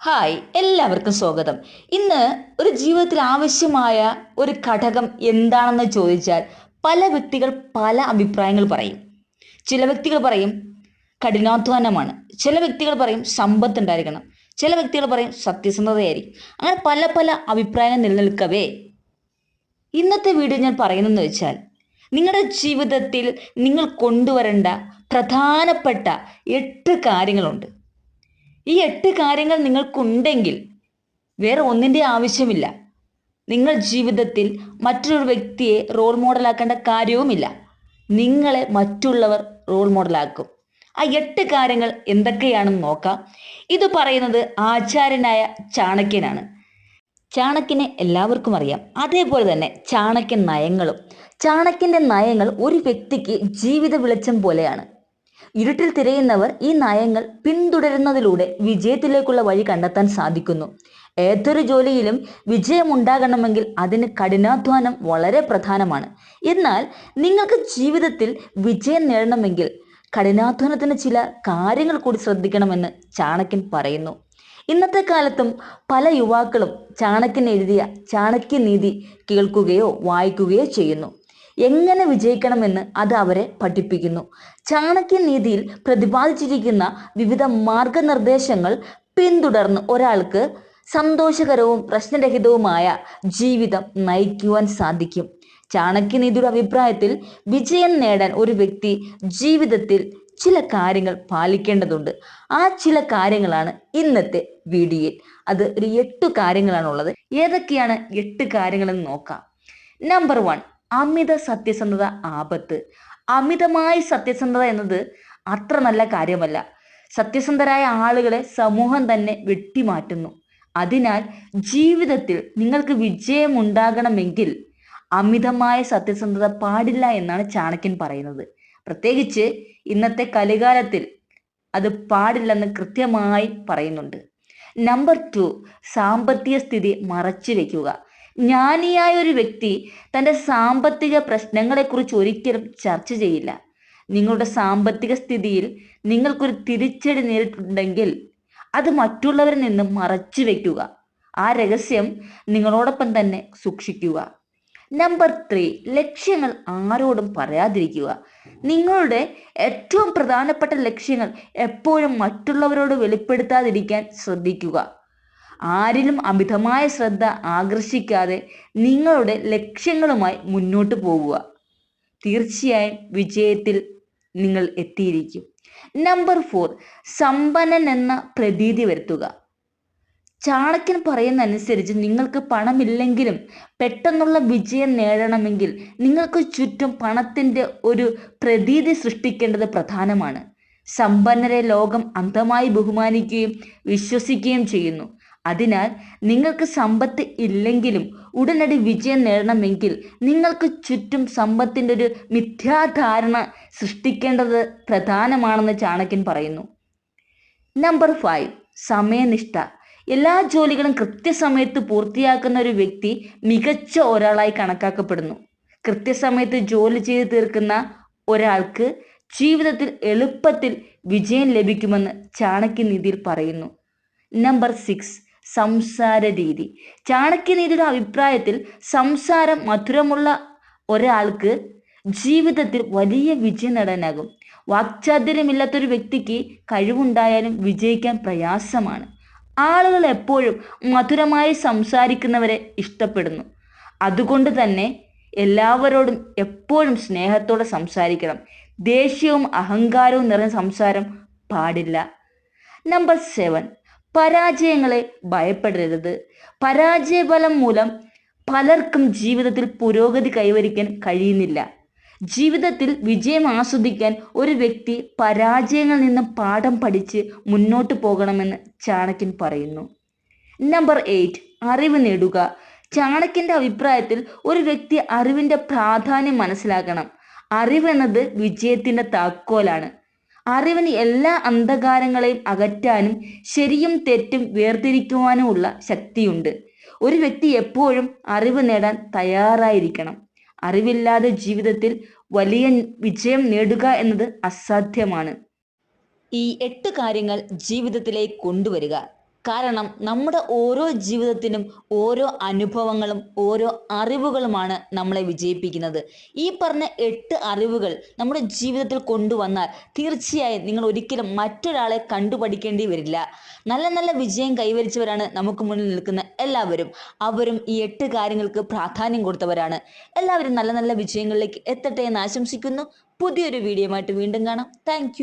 Hi എല്ലാവർക്കും സ്വാഗതം. ഇന്ന് ഒരു ജീവിതത്തിൽ ആവശ്യമായ ഒരു ഘടകം എന്താണെന്ന് ചോദിച്ചാൽ പല വ്യക്തികൾ പല അഭിപ്രായങ്ങൾ പറയും. ചില വ്യക്തികൾ പറയും കഠിനാധ്വാനമാണ്. ചില വ്യക്തികൾ പറയും സമ്പത്ത് ഉണ്ടായിരിക്കണം. ചില വ്യക്തികൾ പറയും സത്യസന്ധതയായിരിക്കും. അങ്ങനെ പല പല അഭിപ്രായങ്ങൾ നിലനിൽക്കവേ. ഇന്നത്തെ വീഡിയോ ഞാൻ പറയുന്നതെന്ന് വെച്ചാൽ നിങ്ങളുടെ ജീവിതത്തിൽ നിങ്ങൾ കൊണ്ടുവരേണ്ട പ്രധാനപ്പെട്ട എട്ട് കാര്യങ്ങളുണ്ട്. ഈ എട്ട് കാര്യങ്ങൾ നിങ്ങൾക്കുണ്ടെങ്കിൽ വേറെ ഒന്നിന്റെ ആവശ്യമില്ല. നിങ്ങൾ ജീവിതത്തിൽ മറ്റൊരു വ്യക്തിയെ റോൾ മോഡലാക്കേണ്ട കാര്യവുമില്ല. നിങ്ങളെ മറ്റുള്ളവർ റോൾ മോഡലാക്കും ആ എട്ട് കാര്യങ്ങൾ എന്തൊക്കെയാണെന്ന് നോക്കാം. ഇത് പറയുന്നത് ആചാര്യനായ ചാണക്യനാണ്. ചാണക്യനെ എല്ലാവർക്കും അറിയാം. അതേപോലെ തന്നെ ചാണക്യൻ നയങ്ങളും. ചാണക്യന്റെ നയങ്ങൾ ഒരു വ്യക്തിക്ക് ജീവിത വെളിച്ചം പോലെയാണ്. ഇരുട്ടിൽ തിരയുന്നവർ ഈ നയങ്ങൾ പിന്തുടരുന്നതിലൂടെ വിജയത്തിലേക്കുള്ള വഴി കണ്ടെത്താൻ സാധിക്കുന്നു. ഏതൊരു ജോലിയിലും വിജയമുണ്ടാകണമെങ്കിൽ അതിന് കഠിനാധ്വാനം വളരെ പ്രധാനമാണ്. എന്നാൽ നിങ്ങൾക്ക് ജീവിതത്തിൽ വിജയം നേടണമെങ്കിൽ കഠിനാധ്വാനത്തിന് ചില കാര്യങ്ങൾ കൂടി ശ്രദ്ധിക്കണമെന്ന് ചാണക്യൻ പറയുന്നു. ഇന്നത്തെ കാലത്തും പല യുവാക്കളും ചാണക്യൻ എഴുതിയ ചാണക്യ നീതി കേൾക്കുകയോ വായിക്കുകയോ ചെയ്യുന്നു. എങ്ങനെ വിജയിക്കണമെന്ന് അത് അവരെ പഠിപ്പിക്കുന്നു. ചാണക്യ നീതിയിൽ പ്രതിപാദിച്ചിരിക്കുന്ന വിവിധ മാർഗനിർദ്ദേശങ്ങൾ പിന്തുടർന്ന് ഒരാൾക്ക് സന്തോഷകരവും പ്രശ്നരഹിതവുമായ ജീവിതം നയിക്കുവാൻ സാധിക്കും. ചാണക്യനീതിയുടെ അഭിപ്രായത്തിൽ വിജയം നേടാൻ ഒരു വ്യക്തി ജീവിതത്തിൽ ചില കാര്യങ്ങൾ പാലിക്കേണ്ടതുണ്ട്. ആ ചില കാര്യങ്ങളാണ് ഇന്നത്തെ വീഡിയോയിൽ. അത് ഒരു എട്ട് കാര്യങ്ങളാണുള്ളത്. ഏതൊക്കെയാണ് എട്ട് കാര്യങ്ങളെന്ന് നോക്കാം. നമ്പർ വൺ അമിത സത്യസന്ധത ആപത്ത്. അമിതമായ സത്യസന്ധത എന്നത് അത്ര നല്ല കാര്യമല്ല. സത്യസന്ധരായ ആളുകളെ സമൂഹം തന്നെ വെട്ടിമാറ്റുന്നു. അതിനാൽ ജീവിതത്തിൽ നിങ്ങൾക്ക് വിജയമുണ്ടാകണമെങ്കിൽ അമിതമായ സത്യസന്ധത പാടില്ല എന്നാണ് ചാണക്യൻ പറയുന്നത്. പ്രത്യേകിച്ച് ഇന്നത്തെ കലികാലത്തിൽ അത് പാടില്ലെന്ന് കൃത്യമായി പറയുന്നുണ്ട്. നമ്പർ ടു സാമ്പത്തിക സ്ഥിതി മറച്ചു വെക്കുക ജ്ഞാനിയായ ഒരു വ്യക്തി തന്റെ സാമ്പത്തിക പ്രശ്നങ്ങളെക്കുറിച്ച് ഒരിക്കലും ചർച്ച ചെയ്യില്ല. നിങ്ങളുടെ സാമ്പത്തിക സ്ഥിതിയിൽ നിങ്ങൾക്കൊരു തിരിച്ചടി നേരിട്ടുണ്ടെങ്കിൽ അത് മറ്റുള്ളവരിൽ നിന്ന് മറച്ചു വെക്കുക. ആ രഹസ്യം നിങ്ങളോടൊപ്പം തന്നെ സൂക്ഷിക്കുക. നമ്പർ ത്രീ ലക്ഷ്യങ്ങൾ ആരോടും പറയാതിരിക്കുക. നിങ്ങളുടെ ഏറ്റവും പ്രധാനപ്പെട്ട ലക്ഷ്യങ്ങൾ എപ്പോഴും മറ്റുള്ളവരോട് വെളിപ്പെടുത്താതിരിക്കാൻ ശ്രദ്ധിക്കുക. ആരിലും അമിതമായ ശ്രദ്ധ ആകർഷിക്കാതെ നിങ്ങളുടെ ലക്ഷ്യങ്ങളുമായി മുന്നോട്ട് പോവുക. തീർച്ചയായും വിജയത്തിൽ നിങ്ങൾ എത്തിയിരിക്കും. നമ്പർ ഫോർ സമ്പന്നൻ എന്ന പ്രതീതി വരുത്തുക. ചാണക്യൻ പറയുന്ന അനുസരിച്ച് നിങ്ങൾക്ക് പണമില്ലെങ്കിലും പെട്ടെന്നുള്ള വിജയം നേടണമെങ്കിൽ നിങ്ങൾക്ക് ചുറ്റും പണത്തിന്റെ ഒരു പ്രതീതി സൃഷ്ടിക്കേണ്ടത് പ്രധാനമാണ്. സമ്പന്നരെ ലോകം അന്ധമായി ബഹുമാനിക്കുകയും വിശ്വസിക്കുകയും ചെയ്യുന്നു. അതിനാൽ നിങ്ങൾക്ക് സമ്പത്ത് ഇല്ലെങ്കിലും ഉടനടി വിജയം നേടണമെങ്കിൽ നിങ്ങൾക്ക് ചുറ്റും സമ്പത്തിന്റെ ഒരു മിഥ്യാധാരണ സൃഷ്ടിക്കേണ്ടത് പ്രധാനമാണെന്ന് ചാണക്യൻ പറയുന്നു. നമ്പർ ഫൈവ് സമയനിഷ്ഠ. എല്ലാ ജോലികളും കൃത്യസമയത്ത് പൂർത്തിയാക്കുന്ന ഒരു വ്യക്തി മികച്ച ഒരാളായി കണക്കാക്കപ്പെടുന്നു. കൃത്യസമയത്ത് ജോലി ചെയ്ത് തീർക്കുന്ന ഒരാൾക്ക് ജീവിതത്തിൽ എളുപ്പത്തിൽ വിജയം ലഭിക്കുമെന്ന് ചാണക്യനിധിയിൽ പറയുന്നു. നമ്പർ സിക്സ് സംസാര രീതി ചാണക്യനീതിയുടെ അഭിപ്രായത്തിൽ സംസാരം മധുരമുള്ള ഒരാൾക്ക് ജീവിതത്തിൽ വലിയ വിജയം നേടാനാകും. വാക്ചാതുര്യമില്ലാത്തൊരു വ്യക്തിക്ക് കഴിവുണ്ടായാലും വിജയിക്കാൻ പ്രയാസമാണ്. ആളുകൾ എപ്പോഴും മധുരമായി സംസാരിക്കുന്നവരെ ഇഷ്ടപ്പെടുന്നു. അതുകൊണ്ട് തന്നെ എല്ലാവരോടും എപ്പോഴും സ്നേഹത്തോടെ സംസാരിക്കണം. ദേഷ്യവും അഹങ്കാരവും നിറഞ്ഞ സംസാരം പാടില്ല. Number seven. പരാജയങ്ങളെ ഭയപ്പെടരുത്. പരാജയഫലം മൂലം പലർക്കും ജീവിതത്തിൽ പുരോഗതി കൈവരിക്കാൻ കഴിയുന്നില്ല. ജീവിതത്തിൽ വിജയം ആസ്വദിക്കാൻ ഒരു വ്യക്തി പരാജയങ്ങളിൽ നിന്നും പാഠം പഠിച്ച് മുന്നോട്ട് പോകണമെന്ന് ചാണക്യൻ പറയുന്നു. നമ്പർ എയ്റ്റ് അറിവ് നേടുക. ചാണക്യന്റെ അഭിപ്രായത്തിൽ ഒരു വ്യക്തി അറിവിന്റെ പ്രാധാന്യം മനസ്സിലാക്കണം. അറിവെന്നത് വിജയത്തിന്റെ താക്കോലാണ്. അറിവിന് എല്ലാ അന്ധകാരങ്ങളെയും അകറ്റാനും ശരിയും തെറ്റും വേർതിരിക്കുവാനുമുള്ള ശക്തിയുണ്ട്. ഒരു വ്യക്തി എപ്പോഴും അറിവ് നേടാൻ തയ്യാറായിരിക്കണം. അറിവില്ലാതെ ജീവിതത്തിൽ വലിയ വിജയം നേടുക എന്നത് അസാധ്യമാണ്. ഈ എട്ട് കാര്യങ്ങൾ ജീവിതത്തിലേക്ക് കൊണ്ടുവരിക. കാരണം നമ്മുടെ ഓരോ ജീവിതത്തിനും ഓരോ അനുഭവങ്ങളും ഓരോ അറിവുകളുമാണ് നമ്മളെ വിജയിപ്പിക്കുന്നത്. ഈ പറഞ്ഞ എട്ട് അറിവുകൾ നമ്മുടെ ജീവിതത്തിൽ കൊണ്ടുവന്നാൽ തീർച്ചയായും നിങ്ങൾ ഒരിക്കലും മറ്റൊരാളെ കണ്ടുപഠിക്കേണ്ടി വരില്ല. നല്ല നല്ല വിജയം കൈവരിച്ചവരാണ് നമുക്ക് മുന്നിൽ നിൽക്കുന്ന എല്ലാവരും. അവരും ഈ എട്ട് കാര്യങ്ങൾക്ക് പ്രാധാന്യം കൊടുത്തവരാണ്. എല്ലാവരും നല്ല നല്ല വിജയങ്ങളിലേക്ക് എത്തട്ടെ എന്ന് ആശംസിക്കുന്നു. പുതിയൊരു വീഡിയോ വീണ്ടും കാണാം. താങ്ക്